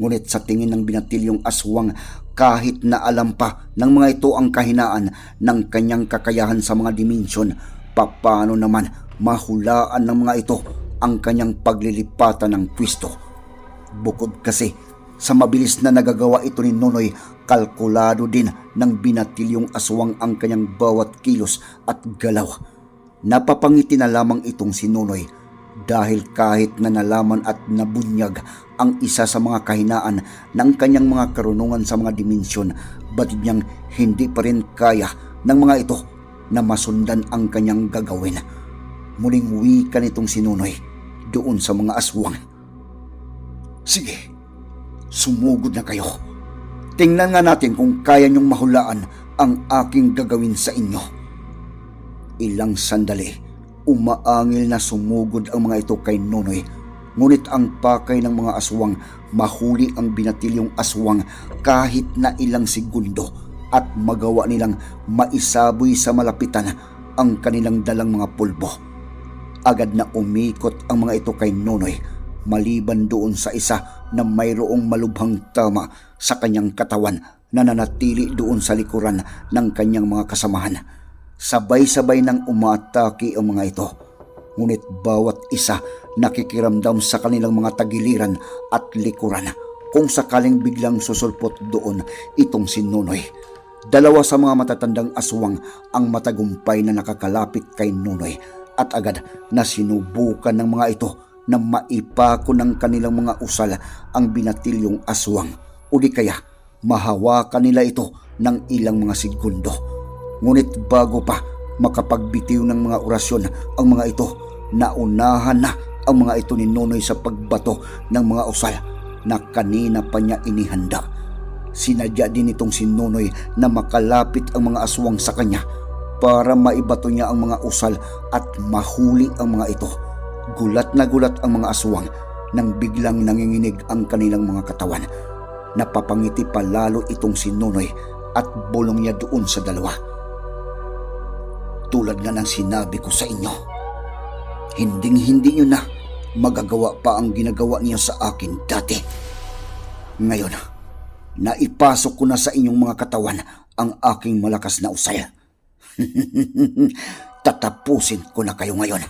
Ngunit sa tingin ng binatilyong aswang, kahit na alam pa ng mga ito ang kahinaan ng kanyang kakayahan sa mga dimensyon, papaano naman mahulaan ng mga ito ang kanyang paglilipatan ng pwisto. Bukod kasi sa mabilis na nagagawa ito ni Nonoy, kalkulado din ng binatilyong aswang ang kanyang bawat kilos at galaw. Napapangiti na lamang itong si Nonoy dahil kahit na nalaman at nabunyag ang isa sa mga kahinaan ng kanyang mga karunungan sa mga dimensyon, batid niyang hindi pa rin kaya ng mga ito na masundan ang kanyang gagawin. Muling wika nitong sinunoy doon sa mga aswang. Sige, sumugod na kayo. Tingnan nga natin kung kaya niyong mahulaan ang aking gagawin sa inyo. Ilang sandali, umaangil na sumugod ang mga ito kay Nonoy. Ngunit ang pakay ng mga aswang, mahuli ang binatilyong aswang kahit na ilang segundo at magawa nilang maisaboy sa malapitan ang kanilang dalang mga pulbo. Agad na umikot ang mga ito kay Nonoy maliban doon sa isa na mayroong malubhang tama sa kanyang katawan na nanatili doon sa likuran ng kanyang mga kasamahan. Sabay-sabay nang umaatake ang mga ito. Ngunit bawat isa nakikiramdam sa kanilang mga tagiliran at likuran kung sakaling biglang susulpot doon itong si Nunoy. Dalawa sa mga matatandang aswang ang matagumpay na nakakalapit kay Nunoy at agad na sinubukan ng mga ito na maipako ng kanilang mga usal ang binatilyong aswang o di kaya mahawakan nila ito ng ilang mga segundo. Ngunit bago pa makapagbitiw ng mga orasyon ang mga ito, naunahan na ang mga ito ni Nonoy sa pagbato ng mga usal na kanina pa niya inihanda. Sinadya din itong si Nonoy na makalapit ang mga aswang sa kanya para maibato niya ang mga usal at mahuli ang mga ito. Gulat na gulat ang mga aswang nang biglang nanginginig ang kanilang mga katawan. Napapangiti pa lalo itong si Nonoy at bulong niya doon sa dalawa. Tulad nga ng sinabi ko sa inyo, hinding hindi niyo na magagawa pa ang ginagawa niyo sa akin dati. Ngayon, naipasok ko na sa inyong mga katawan ang aking malakas na usal. Tatapusin ko na kayo ngayon.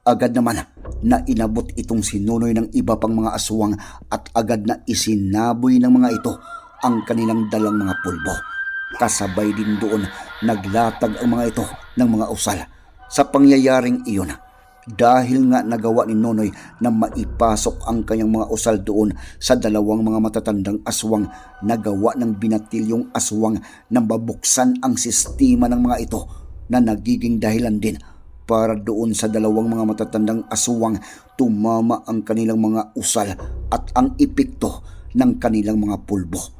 Agad naman na inabot itong sinunoy ng iba pang mga aswang at agad na isinaboy ng mga ito ang kanilang dalang mga pulbo. Kasabay din doon naglatag ang mga ito ng mga usal. Sa pangyayaring iyon, dahil nga nagawa ni Nonoy na maipasok ang kanyang mga usal doon sa dalawang mga matatandang aswang, nagawa ng binatilyong aswang na babuksan ang sistema ng mga ito na nagiging dahilan din para doon sa dalawang mga matatandang aswang tumama ang kanilang mga usal at ang epekto ng kanilang mga pulbo.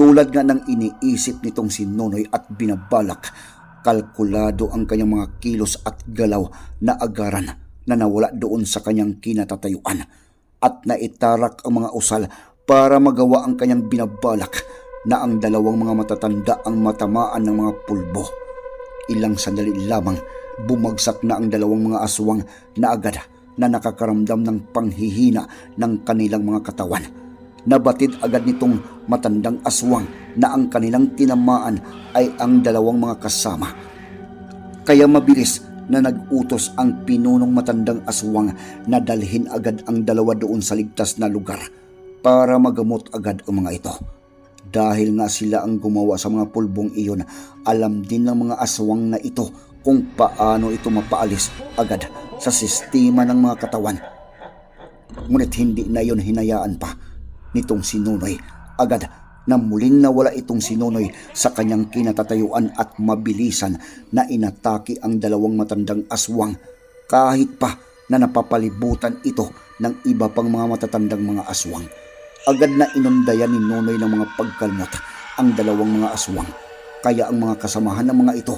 Tulad nga ng iniisip nitong si Nonoy at binabalak, kalkulado ang kanyang mga kilos at galaw na agaran na nawala doon sa kanyang kinatatayuan at naitarak ang mga usal para magawa ang kanyang binabalak na ang dalawang mga matatanda ang matamaan ng mga pulbo. Ilang sandali lamang bumagsak na ang dalawang mga aswang na agad na nakakaramdam ng panghihina ng kanilang mga katawan. Nabatid agad nitong matandang aswang na ang kanilang tinamaan ay ang dalawang mga kasama. Kaya mabilis na nag-utos ang pinunong matandang aswang na dalhin agad ang dalawa doon sa ligtas na lugar. para magamot agad ang mga ito. Dahil nga sila ang gumawa sa mga pulbong iyon, alam din ng mga aswang na ito kung paano ito mapaalis agad sa sistema ng mga katawan. Ngunit hindi na iyon hinayaan pa nitong sinunoy agad na muling nawala itong sinunoy sa kanyang kinatatayuan at mabilisan na inatake ang dalawang matandang aswang kahit pa na napapalibutan ito ng iba pang mga matatandang mga aswang. Agad na inundayan ni Nonoy ng mga pagkalmot ang dalawang mga aswang. Kaya ang mga kasamahan ng mga ito,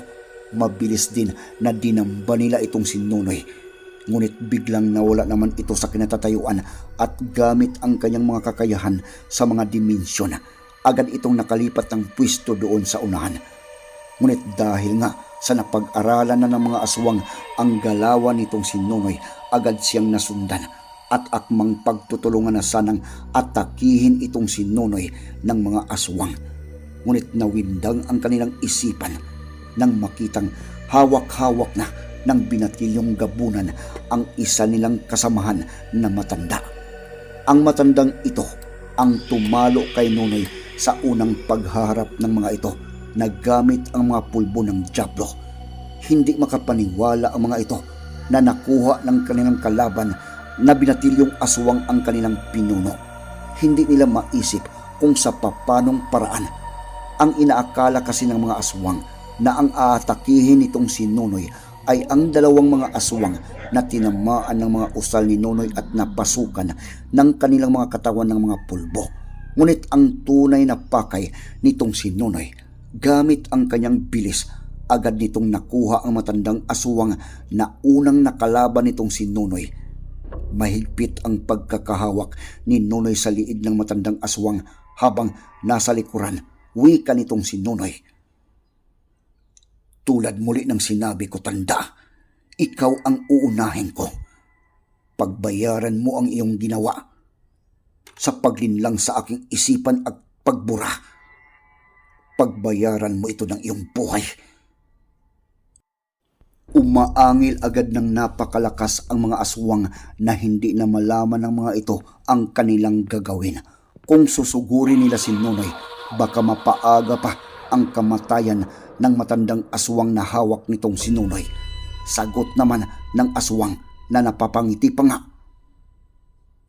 mabilis din na dinamba nila itong si Nonoy. Ngunit biglang nawala naman ito sa kinatatayuan at gamit ang kanyang mga kakayahan sa mga dimensyon. Agad itong nakalipat ng pwesto doon sa unahan. Ngunit dahil nga sa napag-aralan na ng mga aswang ang galawan nitong si Nonoy, agad siyang nasundan at akmang pagtutulungan na sanang atakihin itong si Nonoy ng mga aswang. Ngunit nawindang ang kanilang isipan nang makitang hawak-hawak na ng binatilyong gabunan ang isa nilang kasamahan na matanda. Ang matandang ito ang tumalo kay Nonoy sa unang pagharap ng mga ito na gamit ang mga pulbo ng Diablo. Hindi makapaniwala ang mga ito na nakuha ng kanilang kalaban na binatilyong aswang ang kanilang pinuno. Hindi nila maisip kung sa papanong paraan. Ang inaakala kasi ng mga aswang na ang aatakihin nitong si Nonoy ay ang dalawang mga aswang na tinamaan ng mga usal ni Nonoy at napasukan ng kanilang mga katawan ng mga pulbo. Ngunit ang tunay na pakay nitong si Nonoy, gamit ang kanyang bilis, agad nitong nakuha ang matandang aswang na unang nakalaban nitong si Nonoy. Mahigpit ang pagkakahawak ni Nonoy sa liig ng matandang aswang habang nasa likuran, wika nitong si Nonoy. Tulad muli ng sinabi ko, tanda, ikaw ang uunahin ko. Pagbayaran mo ang iyong ginawa sa paglinlang sa aking isipan at pagbura. Pagbayaran mo ito ng iyong buhay. Umaangil agad ng napakalakas ang mga aswang na hindi na malaman ng mga ito ang kanilang gagawin. Kung susugurin nila si Nonoy, baka mapaaga pa ang kamatayan ng matandang aswang na hawak nitong si Nonoy. Sagot naman ng aswang na napapangiti pa nga.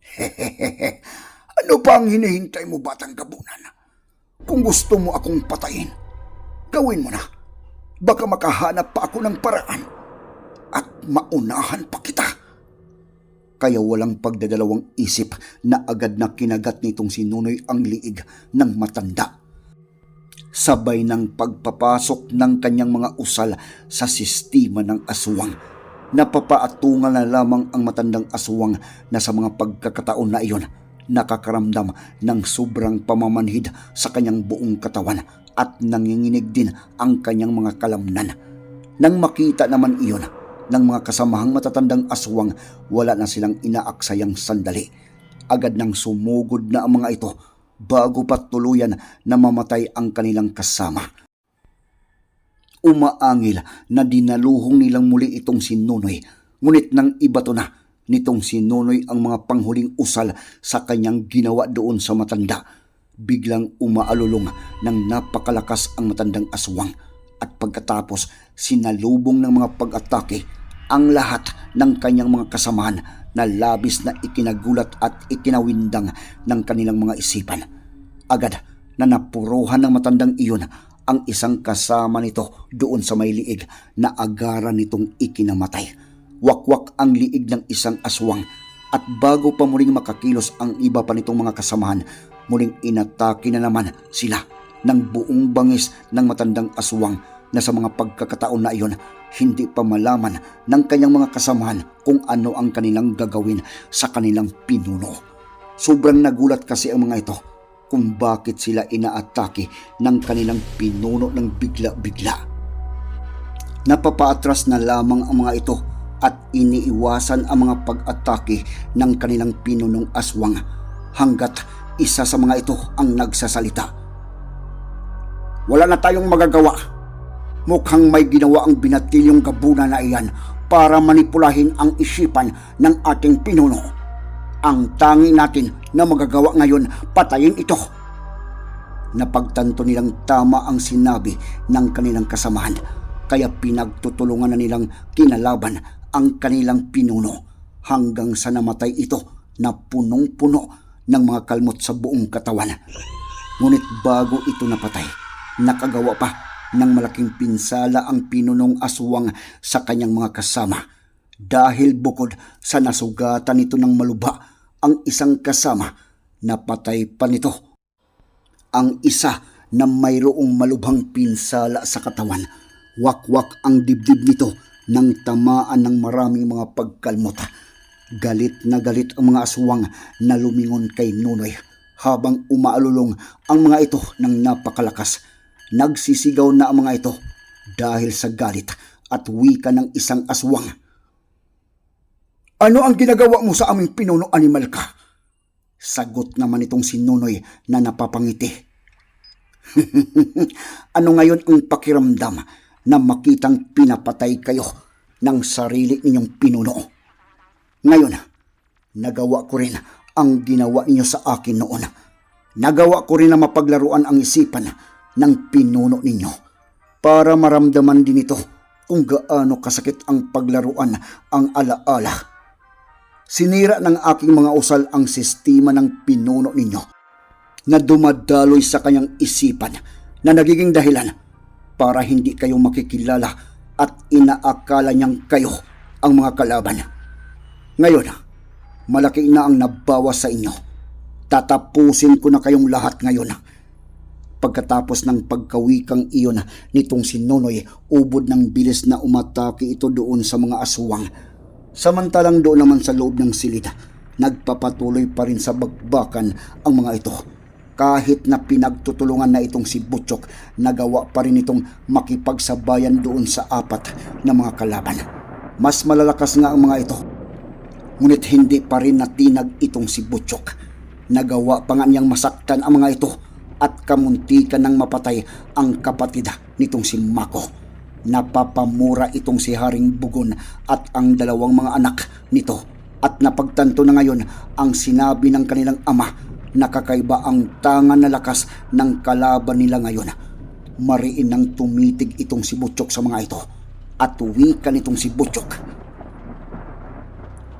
Hehehe, ano pa ang hinihintay mo batang gabunan? Kung gusto mo akong patayin, gawin mo na. Baka makahanap pa ako ng paraan at maunahan pa kita. Kaya walang pagdadalawang isip na agad na kinagat nitong si Nunoy ang liig ng matanda. Sabay ng pagpapasok ng kanyang mga usal sa sistema ng aswang. Napapaatungan na lamang ang matandang aswang na sa mga pagkakataon na iyon nakakaramdam ng sobrang pamamanhid sa kanyang buong katawan at nanginginig din ang kanyang mga kalamnan. Nang makita naman iyon ng mga kasamahang matatandang aswang, wala na silang inaaksayang sandali. Agad nang sumugod na ang mga ito bago pa tuluyan na mamatay ang kanilang kasama. Umaangil na dinaluhong nilang muli itong si Nunoy, ngunit nang ibato na nitong si Nunoy ang mga panghuling usal sa kanyang ginawa doon sa matanda. Biglang umaalulong ng napakalakas ang matandang aswang at pagkatapos sinalubong ng mga pag-atake ang lahat ng kanyang mga kasamahan na labis na ikinagulat at ikinawindang ng kanilang mga isipan. Agad na napuruhan ng matandang iyon ang isang kasama nito doon sa may liig na agaran nitong ikinamatay. Wakwak ang liig ng isang aswang at bago pa muling makakilos ang iba pa nitong mga kasamahan, muling inatake na naman sila ng buong bangis ng matandang aswang na sa mga pagkakataon na iyon hindi pa malaman ng kanyang mga kasamahan kung ano ang kanilang gagawin sa kanilang pinuno. Sobrang nagulat kasi ang mga ito kung bakit sila inaatake ng kanilang pinuno ng bigla-bigla. Napapaatras na lamang ang mga ito at iniiwasan ang mga pag-atake ng kanilang pinunong aswang hanggat isa sa mga ito ang nagsasalita. Wala na tayong magagawa. Mukhang may ginawa ang binatilyong gabuna na iyan para manipulahin ang isipan ng ating pinuno. Ang tangi natin na magagawa ngayon patayin ito. Napagtanto nilang tama ang sinabi ng kanilang kasamahan kaya pinagtutulungan na nilang kinalaban ang kanilang pinuno hanggang sa namatay ito na punong-puno ng mga kalmot sa buong katawan. Ngunit bago ito napatay, nakagawa pa ng malaking pinsala ang pinunong aswang sa kanyang mga kasama. Dahil bukod sa nasugatan nito ng maluba, ang isang kasama, napatay pa nito. Ang isa na mayroong malubhang pinsala sa katawan. Wakwak ang dibdib nito nang tamaan ng maraming mga pagkalmot. Galit na galit ang mga aswang na lumingon kay Nunoy habang umaalulong ang mga ito ng napakalakas. Nagsisigaw na ang mga ito dahil sa galit at wika ng isang aswang. Ano ang ginagawa mo sa aming pinuno animal ka? Sagot naman itong si Nunoy na napapangiti. ano ngayon ang pakiramdam na makitang pinapatay kayo ng sarili ninyong pinuno? Ngayon, nagawa ko rin ang ginawa ninyo sa akin noon. Nagawa ko rin na mapaglaruan ang isipan ng pinuno ninyo para maramdaman din ito kung gaano kasakit ang paglaruan ang alaala. Sinira ng aking mga usal ang sistema ng pinuno ninyo na dumadaloy sa kanyang isipan na nagiging dahilan para hindi kayo makikilala at inaakala niyang kayo ang mga kalaban. Ngayon, malaki na ang nabawas sa inyo. Tatapusin ko na kayong lahat ngayon. Pagkatapos ng pagkawikang iyon nitong si Nonoy, ubod ng bilis na umatake ito doon sa mga aswang. Samantalang doon naman sa loob ng silid, nagpapatuloy pa rin sa bagbakan ang mga ito. Kahit na pinagtutulungan na itong si Butchok, nagawa pa rin itong makipagsabayan doon sa apat na mga kalaban. Mas malalakas nga ang mga ito Ngunit hindi pa rin natinag itong si Butchok. Nagawa pa nga niyang masaktan ang mga ito at kamuntikan ng mapatay ang kapatid nitong si Mako. Napapamura itong si Haring Bugon at ang dalawang mga anak nito at napagtanto na ngayon ang sinabi ng kanilang ama na kakaiba ang tangan na lakas ng kalaban nila ngayon. Mariin nang tumitig itong si Butchok sa mga ito at wika nitong si Butchok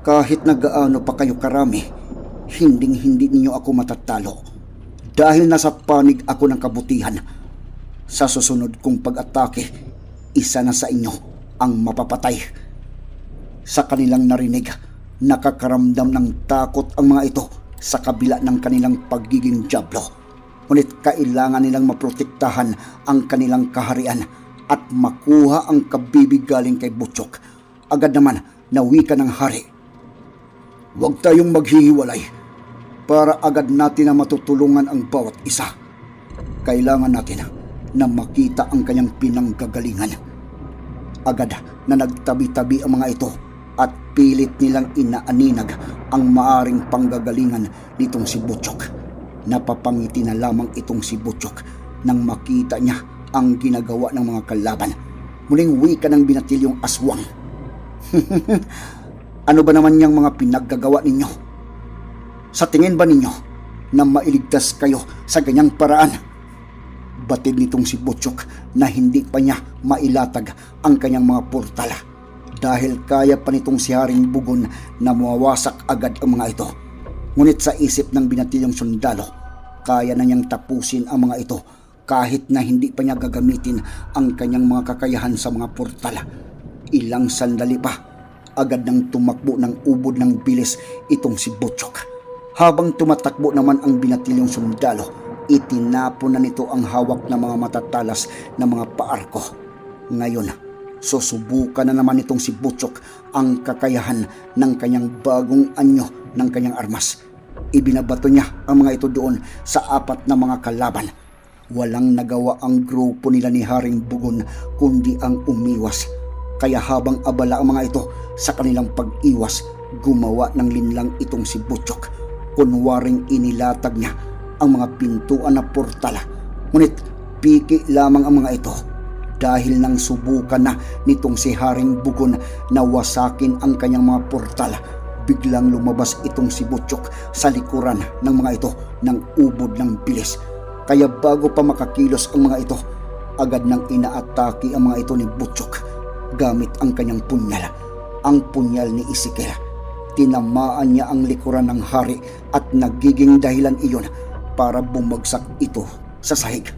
kahit na gaano pa kayo karami, hinding hindi ninyo ako matatalo. Dahil nasa panig ako ng kabutihan. Sa susunod kong pag-atake, isa na sa inyo ang mapapatay. Sa kanilang narinig, nakakaramdam ng takot ang mga ito sa kabila ng kanilang pagiging jablo. Ngunit kailangan nilang maprotektahan ang kanilang kaharian at makuha ang kabibig galing kay Butchok. Agad naman nawika ng hari Huwag tayong maghihiwalay para agad natin na matutulungan ang bawat isa. Kailangan natin na makita ang kanyang pinanggagalingan. Agad na nagtabi-tabi ang mga ito at pilit nilang inaaninag ang maaring panggagalingan nitong si Butchok. Napapangiti na lamang itong si Butchok nang makita niya ang ginagawa ng mga kalaban. Muling wika ng binatilyong aswang. Ano ba naman niyang mga pinaggagawa ninyo? Sa tingin ba ninyo na mailigtas kayo sa ganyang paraan? Batid nitong si Butchok na hindi pa niya mailatag ang kanyang mga portala dahil kaya pa nitong si Haring Bugon na mawawasak agad ang mga ito. Ngunit sa isip ng binatilyong sundalo, kaya na niyang tapusin ang mga ito kahit na hindi pa niya gagamitin ang kanyang mga kakayahan sa mga portala. Ilang sandali pa agad nang tumakbo ng ubod ng bilis itong si Butchok. Habang tumatakbo naman ang binatilyong sundalo, itinapo na nito ang hawak ng mga matatalas na mga paarko. Ngayon, susubukan na naman itong si Butchok ang kakayahan ng kanyang bagong anyo ng kanyang armas. Ibinabato niya ang mga ito doon sa apat na mga kalaban. Walang nagawa ang grupo nila ni Haring Bugon kundi ang umiwas kaya habang abala ang mga ito sa kanilang pag-iwas, gumawa ng linlang itong si Butchok. Kunwaring inilatag niya ang mga pintuan na portala. Ngunit piki lamang ang mga ito dahil nang subukan na nitong si Haring Bugon na wasakin ang kanyang mga portala. biglang lumabas itong si Butchok sa likuran ng mga ito ng ubod ng bilis. Kaya bago pa makakilos ang mga ito, agad nang inaatake ang mga ito ni Butchok gamit ang kanyang punyal, ang punyal ni Ezekiel. Tinamaan niya ang likuran ng hari at nagiging dahilan iyon para bumagsak ito sa sahig.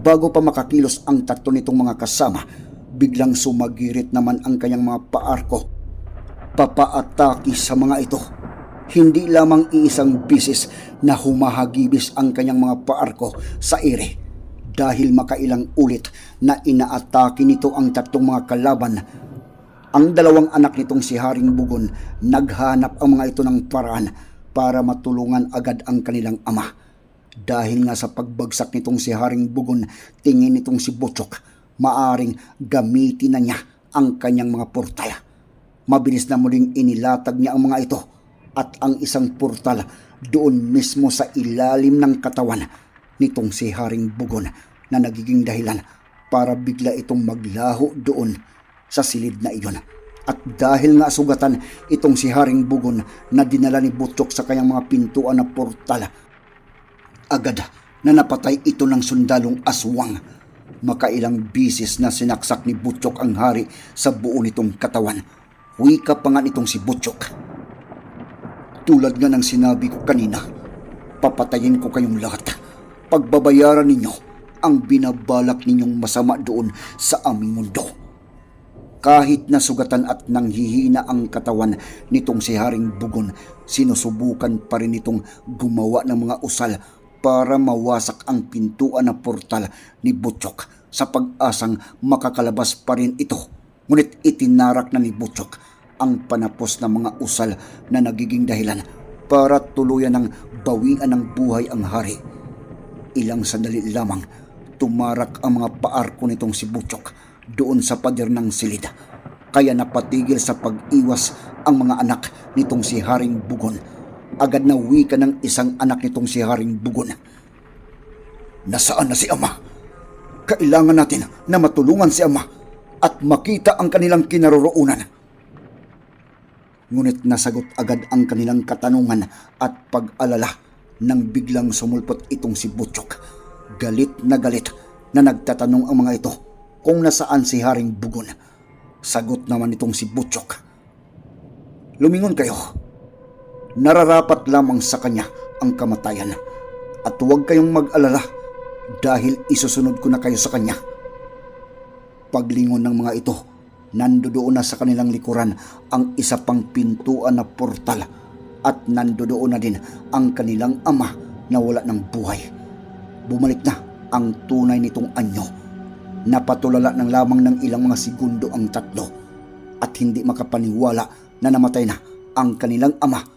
Bago pa makakilos ang tatlo nitong mga kasama, biglang sumagirit naman ang kanyang mga paarko papaatake sa mga ito. Hindi lamang iisang bisis na humahagibis ang kanyang mga paarko sa ere dahil makailang ulit na inaatake nito ang tatlong mga kalaban. Ang dalawang anak nitong si Haring Bugon naghanap ang mga ito ng paraan para matulungan agad ang kanilang ama. Dahil nga sa pagbagsak nitong si Haring Bugon, tingin nitong si Butchok, maaring gamitin na niya ang kanyang mga portal. Mabilis na muling inilatag niya ang mga ito at ang isang portal doon mismo sa ilalim ng katawan nitong si Haring Bugon na nagiging dahilan para bigla itong maglaho doon sa silid na iyon. At dahil nga sugatan itong si Haring Bugon na dinala ni Butchok sa kanyang mga pintuan na portal, agad na napatay ito ng sundalong aswang. Makailang bisis na sinaksak ni Butchok ang hari sa buo nitong katawan. Wika pa nga nitong si Butchok. Tulad nga ng sinabi ko kanina, papatayin ko kayong lahat. Pagbabayaran ninyo ang binabalak ninyong masama doon sa aming mundo. Kahit nasugatan at nanghihina ang katawan nitong si Haring Bugon, sinusubukan pa rin itong gumawa ng mga usal para mawasak ang pintuan na portal ni Butchok sa pag-asang makakalabas pa rin ito. Ngunit itinarak na ni Butchok ang panapos ng mga usal na nagiging dahilan para tuluyan ng bawian ng buhay ang hari. Ilang sandali lamang tumarak ang mga paarko nitong si Butchok doon sa pader ng silid. Kaya napatigil sa pag-iwas ang mga anak nitong si Haring Bugon. Agad na wika ng isang anak nitong si Haring Bugon. Nasaan na si Ama? Kailangan natin na matulungan si Ama at makita ang kanilang kinaroroonan. Ngunit nasagot agad ang kanilang katanungan at pag-alala nang biglang sumulpot itong si Butchok. Galit na galit na nagtatanong ang mga ito kung nasaan si Haring Bugon. Sagot naman itong si Butchok. Lumingon kayo. Nararapat lamang sa kanya ang kamatayan. At huwag kayong mag-alala dahil isusunod ko na kayo sa kanya. Paglingon ng mga ito, nandoon na sa kanilang likuran ang isa pang pintuan na portal at nandoon na din ang kanilang ama na wala ng buhay. Bumalik na ang tunay nitong anyo. Napatulala ng lamang ng ilang mga segundo ang tatlo at hindi makapaniwala na namatay na ang kanilang ama,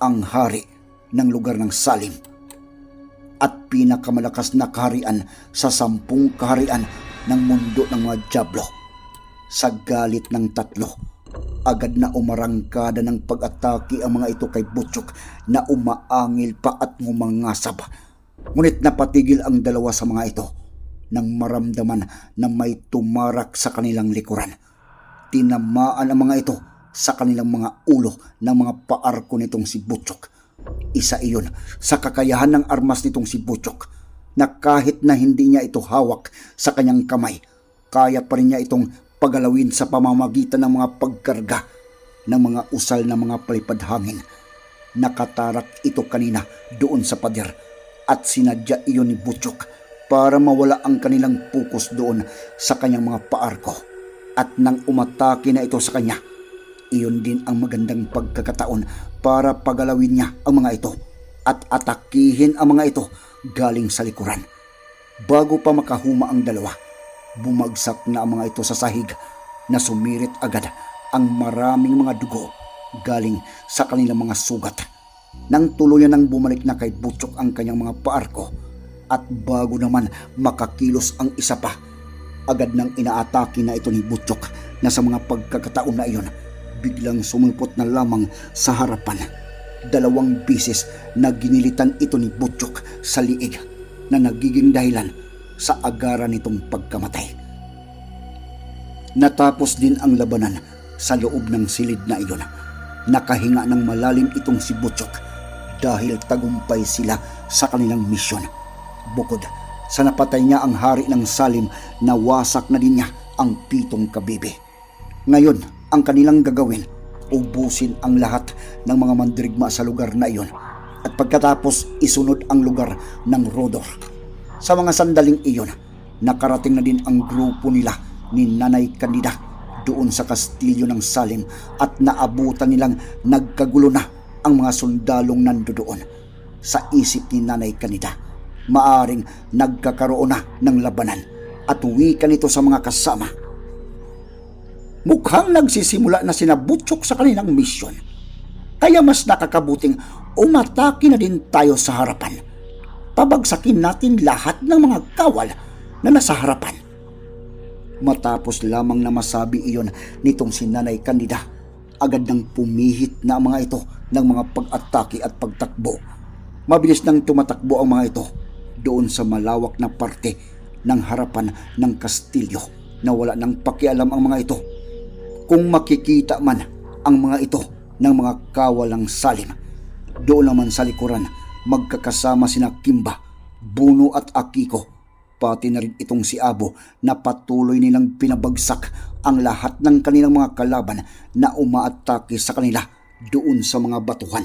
ang hari ng lugar ng Salim at pinakamalakas na kaharian sa sampung kaharian ng mundo ng mga Diablo. Sa galit ng tatlo, agad na umarangkada ng pag-atake ang mga ito kay Butchok na umaangil pa at ngumangasab. Ngunit napatigil ang dalawa sa mga ito nang maramdaman na may tumarak sa kanilang likuran. Tinamaan ang mga ito sa kanilang mga ulo ng mga paarko nitong si Butchok. Isa iyon sa kakayahan ng armas nitong si Butchok na kahit na hindi niya ito hawak sa kanyang kamay, kaya pa rin niya itong pagalawin sa pamamagitan ng mga pagkarga ng mga usal na mga palipad hangin. Nakatarak ito kanina doon sa pader at sinadya iyon ni Butchok para mawala ang kanilang pukus doon sa kanyang mga paarko. At nang umatake na ito sa kanya, iyon din ang magandang pagkakataon para pagalawin niya ang mga ito at atakihin ang mga ito galing sa likuran. Bago pa makahuma ang dalawa, bumagsak na ang mga ito sa sahig na sumirit agad ang maraming mga dugo galing sa kanilang mga sugat. Nang tuluyan nang bumalik na kay Butchok ang kanyang mga paarko at bago naman makakilos ang isa pa, agad nang inaatake na ito ni Butchok na sa mga pagkakataon na iyon, biglang sumulpot na lamang sa harapan. Dalawang bisis na ginilitan ito ni Butchok sa liig na nagiging dahilan sa agaran nitong pagkamatay. Natapos din ang labanan sa loob ng silid na iyon nakahinga ng malalim itong si Butchok dahil tagumpay sila sa kanilang misyon. Bukod sa napatay niya ang hari ng Salim, nawasak na din niya ang pitong kabibe. Ngayon, ang kanilang gagawin, ubusin ang lahat ng mga mandirigma sa lugar na iyon at pagkatapos isunod ang lugar ng Rodor. Sa mga sandaling iyon, nakarating na din ang grupo nila ni Nanay Candida doon sa kastilyo ng Salim at naabutan nilang nagkagulo na ang mga sundalong nando doon. Sa isip ni Nanay Candida, maaring nagkakaroon na ng labanan at wika nito sa mga kasama. Mukhang nagsisimula na sinabutsok sa kanilang misyon. Kaya mas nakakabuting umatake na din tayo sa harapan. Pabagsakin natin lahat ng mga kawal na nasa harapan. Matapos lamang na masabi iyon nitong si Nanay Candida, agad nang pumihit na ang mga ito ng mga pag-atake at pagtakbo. Mabilis nang tumatakbo ang mga ito doon sa malawak na parte ng harapan ng kastilyo na wala nang pakialam ang mga ito. Kung makikita man ang mga ito ng mga kawalang salim, doon naman sa likuran magkakasama sina Kimba, Buno at Akiko pati na rin itong si Abo na patuloy nilang pinabagsak ang lahat ng kanilang mga kalaban na umaatake sa kanila doon sa mga batuhan.